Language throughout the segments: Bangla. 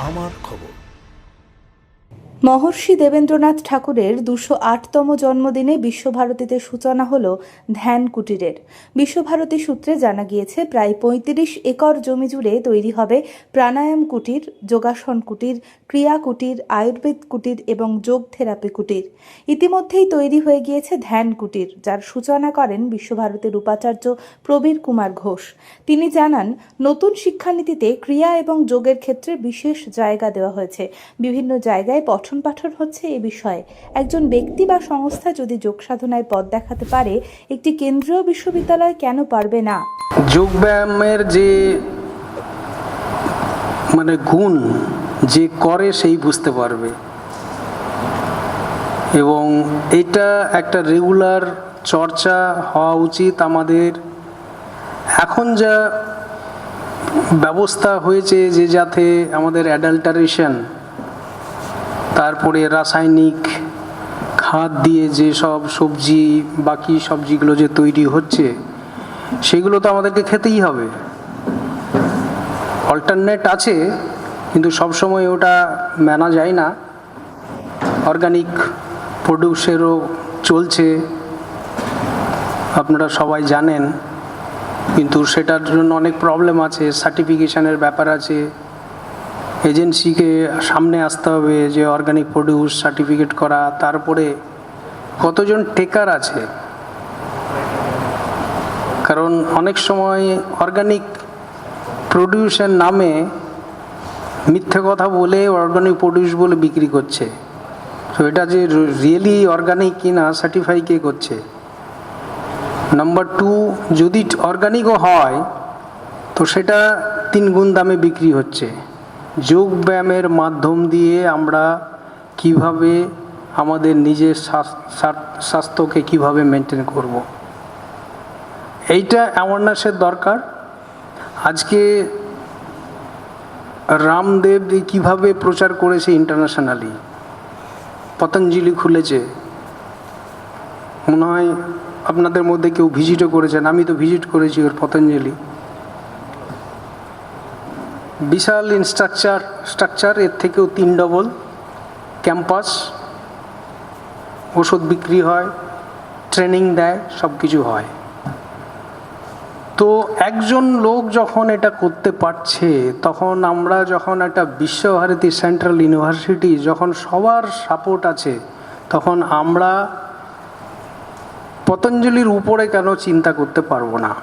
আমার খবর। মহর্ষি দেবেন্দ্রনাথ ঠাকুরের দুশো আটতম জন্মদিনে বিশ্বভারতীতে সূচনা হল ধ্যান কুটিরের। বিশ্বভারতী সূত্রে জানা গিয়েছে, প্রায় পঁয়ত্রিশ একর জমি জুড়ে তৈরি হবে প্রাণায়াম কুটির, যোগাসন কুটির, ক্রিয়া কুটির, আয়ুর্বেদ কুটির এবং যোগ থেরাপি কুটির। ইতিমধ্যেই তৈরি হয়ে গিয়েছে ধ্যান কুটির, যার সূচনা করেন বিশ্বভারতীর উপাচার্য প্রবীর কুমার ঘোষ। তিনি জানান, নতুন শিক্ষানীতিতে ক্রিয়া এবং যোগের ক্ষেত্রে বিশেষ জায়গা দেওয়া হয়েছে। বিভিন্ন জায়গায় পঠন পাঠন হচ্ছে এ বিষয়ে। একজন ব্যক্তি বা সংস্থা যদি যোগ সাধনায় পথ দেখাতে পারে, একটি কেন্দ্রীয় বিশ্ববিদ্যালয় কেন পারবে না? যোগব্যায়ামের যে মানে গুণ যে করে সেই বুঝতে পারবে। এবং এটা একটা রেগুলার চর্চা হওয়া উচিত আমাদের। এখন যা ব্যবস্থা হয়েছে যে যাতে আমাদের অ্যাডাল্টারেশন তারপরে রাসায়নিক খাদ দিয়ে যে সব সবজি, বাকি সবজিগুলো যে তৈরি হচ্ছে, সেগুলো তো আমাদেরকে খেতেই হবে। অল্টারনেট আছে, কিন্তু সবসময় ওটা মানা যায় না। অর্গানিক প্রডিউসেরও চলছে, আপনারা সবাই জানেন। কিন্তু সেটার জন্য অনেক প্রবলেম আছে সার্টিফিকেশানের ব্যাপার আছে। এজেন্সিকে সামনে আসতে হবে যে অর্গানিক প্রডিউস সার্টিফিকেট করা, তারপরে কতজন টেকার আছে? কারণ অনেক সময় অর্গানিক প্রডিউসের নামে মিথ্যে কথা বলে অর্গানিক প্রডিউস বলে বিক্রি করছে। তো এটা যে রিয়েলি অর্গানিক কিনা সার্টিফাই কে করছে? নাম্বার টু যদি অর্গানিকও হয়, তো সেটা তিন গুণ দামে বিক্রি হচ্ছে। যোগ ব্যায়ামের মাধ্যম দিয়ে আমরা কীভাবে আমাদের নিজের স্বাস্থ্যকে কীভাবে মেনটেন করব। এইটা অ্যাওয়ারনেসের দরকার। আজকে রামদেব কীভাবে প্রচার করেছে ইন্টারন্যাশনালি পতঞ্জলি খুলেছে। মনে হয় আপনাদের মধ্যে কেউ ভিজিটও করেছেন, আমি তো ভিজিট করেছি ওর পতঞ্জলি। বিশাল ইনস্ট্রাকচার, স্ট্রাকচার, এর থেকেও তিন ডবল। ক্যাম্পাস, ওষুধ বিক্রি হয়, ট্রেনিং দেয় সব কিছু হয়। তো একজন লোক যখন এটা করতে পারছে, তখন আমরা যখন একটা বিশ্বভারতী সেন্ট্রাল ইউনিভার্সিটি যখন সবার সাপোর্ট আছে, তখন আমরা পতঞ্জলির উপরে কেন চিন্তা করতে পারব না?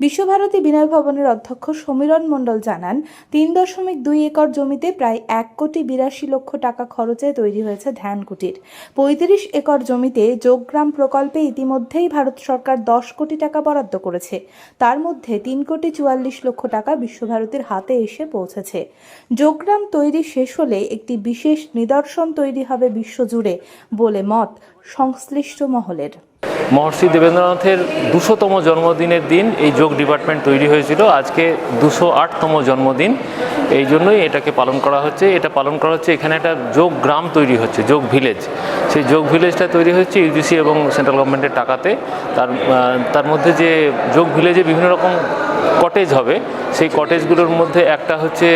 বিশ্বভারতী বিনয় ভবনের অধ্যক্ষ সমীরণ মণ্ডল জানান, তিন দশমিক দুই একর জমিতে প্রায় এক কোটি বিরাশি লক্ষ টাকা খরচে তৈরি হয়েছে ধ্যান কুটির। পঁয়ত্রিশ একর জমিতে যোগগ্রাম প্রকল্পে ইতিমধ্যেই ভারত সরকার দশ কোটি টাকা বরাদ্দ করেছে। তার মধ্যে তিন কোটি চুয়াল্লিশ লক্ষ টাকা বিশ্বভারতীর হাতে এসে পৌঁছেছে। যোগগ্রাম তৈরি শেষ হলে একটি বিশেষ নিদর্শন তৈরি হবে বিশ্বজুড়ে বলে মত সংশ্লিষ্ট মহলের। মহর্ষি দেবেন্দ্রনাথের দুশোতম জন্মদিনের দিন এই যোগ ডিপার্টমেন্ট তৈরি হয়েছিল। আজকে দুশো আটতম জন্মদিন। এই জন্যই এটাকে পালন করা হচ্ছে। এটা পালন করা হচ্ছে, এখানে একটা যোগ গ্রাম তৈরি হচ্ছে, যোগ ভিলেজ সেই যোগ ভিলেজটা তৈরি হচ্ছে ইউজিসি এবং সেন্ট্রাল গভর্নমেন্টের টাকাতে। তার তার মধ্যে যে যোগ ভিলেজে বিভিন্ন রকম কটেজ হবে। সেই কটেজগুলোর মধ্যে একটা হচ্ছে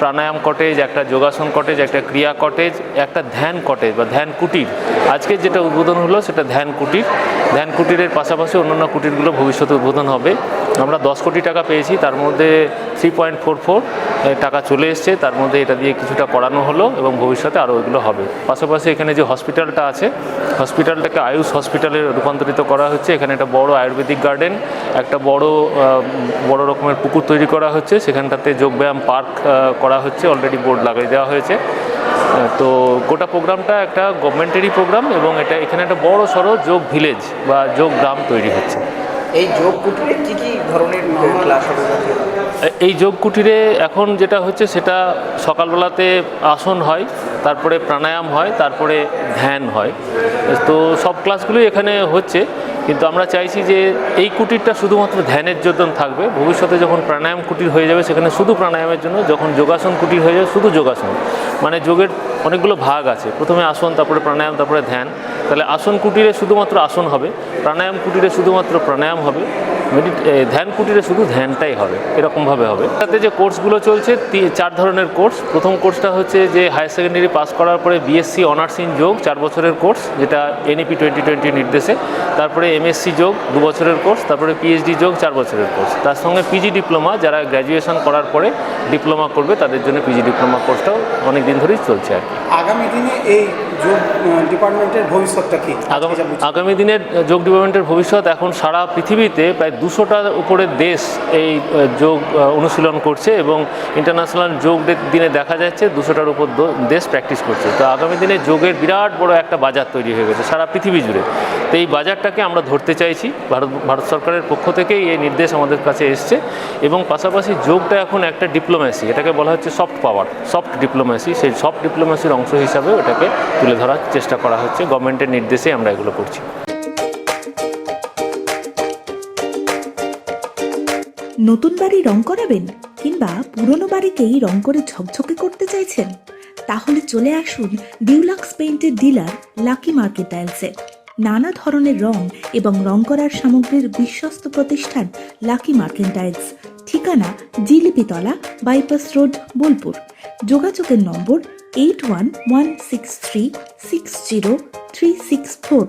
প্রাণায়াম কটেজ একটা যোগাসন কটেজ একটা ক্রিয়া কটেজ একটা ধ্যান কটেজ বা ধ্যান কুটির। আজকে যেটা উদ্বোধন হলো সেটা ধ্যান কুটির। ধ্যান কুটিরের পাশাপাশি অন্যান্য কুটিরগুলো ভবিষ্যতে উদ্বোধন হবে। আমরা দশ কোটি টাকা পেয়েছি, তার মধ্যে থ্রি পয়েন্ট ফোর ফোর টাকা চলে এসছে, তার মধ্যে এটা দিয়ে কিছুটা করানো হলো এবং ভবিষ্যতে আরও এগুলো হবে। পাশাপাশি এখানে যে হসপিটালটা আছে, হসপিটালটাকে আয়ুষ হসপিটালে রূপান্তরিত করা হচ্ছে। এখানে একটা বড় আয়ুর্বেদিক গার্ডেন, একটা বড় বড় রকমের পুকুর তৈরি করা হচ্ছে। সেখানটাতে যোগব্যায়াম পার্ক করা হচ্ছে অলরেডি বোর্ড লাগিয়ে দেওয়া হয়েছে। তো গোটা প্রোগ্রামটা একটা গভর্নমেন্টেরই প্রোগ্রাম এবং এটা, এখানে একটা বড় সড়ো যোগ ভিলেজ বা যোগ গ্রাম তৈরি হচ্ছে। এই যোগ কুটিরে কি কি ধরনের ক্লাস হবে এই যোগ কুটিরে এখন যেটা হচ্ছে সেটা সকালবেলাতে আসন হয়, তারপরে প্রাণায়াম হয়, তারপরে ধ্যান হয়। তো সব ক্লাসগুলোই এখানে হচ্ছে, কিন্তু আমরা চাইছি যে এই কুটিরটা শুধুমাত্র ধ্যানের জন্য থাকবে। ভবিষ্যতে যখন প্রাণায়াম কুটির হয়ে যাবে, সেখানে শুধু প্রাণায়ামের জন্য, যখন যোগাসন কুটির হয়ে যাবে, শুধু যোগাসন। মানে যোগের অনেকগুলো ভাগ আছে। প্রথমে আসন, তারপরে প্রাণায়াম, তারপরে ধ্যান। তাহলে আসন কুটিরে শুধুমাত্র আসন হবে, প্রাণায়াম কুটিরে শুধুমাত্র প্রাণায়াম হবে মেডিট ধ্যান কুটিরে শুধু ধ্যানটাই হবে, এরকমভাবে হবে। তাতে যে কোর্সগুলো চলছে চার ধরনের কোর্স। প্রথম কোর্সটা হচ্ছে যে হায়ার সেকেন্ডারি পাস করার পরে বিএসসি অনার্স ইন যোগ, চার বছরের কোর্স, যেটা এনইপি টোয়েন্টি টোয়েন্টি নির্দেশে। তারপরে এমএসসি যোগ, দু বছরের কোর্স, তারপরে পিএইচডি যোগ, চার বছরের কোর্স। তার সঙ্গে পিজি ডিপ্লোমা যারা গ্র্যাজুয়েশন করার পরে ডিপ্লোমা করবে, তাদের জন্য পিজি ডিপ্লোমা কোর্সটাও অনেক দিন ধরেই চলছে আর কি। আগামী দিনে এই যোগ ডিপার্টমেন্টের ভবিষ্যৎটা কি? আগামী দিনের যোগ ডিপার্টমেন্টের ভবিষ্যৎ এখন সারা পৃথিবীতে প্রায় দুশোটার উপরে দেশ এই যোগ অনুশীলন করছে এবং ইন্টারন্যাশনাল যোগ দিনে দেখা যাচ্ছে দুশোটার উপর দেশ প্র্যাকটিস করছে। তো আগামী দিনে যোগের বিরাট বড় একটা বাজার তৈরি হয়ে গেছে সারা পৃথিবী জুড়ে। তো এই বাজারটাকে আমরা ধরতে চাইছি। ভারত ভারত সরকারের পক্ষ থেকেই এই নির্দেশ আমাদের কাছে এসছে এবং পাশাপাশি যোগটা এখন একটা ডিপ্লোম্যাসি এটাকে বলা হচ্ছে সফট পাওয়ার সফট ডিপ্লোম্যাসি সেই সফট ডিপ্লোম্যাসির অংশ হিসাবে এটাকে তুলে ধরার চেষ্টা করা হচ্ছে। গভর্নমেন্টের নির্দেশে আমরা এগুলো করছি। নতুন বাড়ি রং করাবেন কিংবা পুরনো বাড়িকেই রং করে ঝকঝকে করতে চাইছেন? তাহলে চলে আসুন ডিউলাক্স পেইন্টের ডিলার লাকি মার্কেট টাইলসে নানা ধরনের রং এবং রং করার সামগ্রীর বিশ্বস্ত প্রতিষ্ঠান লাকি মার্কেট টাইলস ঠিকানা জিলিপিতলা, বাইপাস রোড, বোলপুর। যোগাযোগের number eight one one six three six zero three six four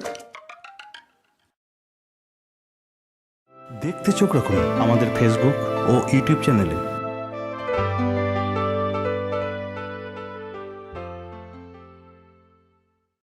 দেখতে চোখ রাখুন আমাদের ফেসবুক ও ইউটিউব চ্যানেলে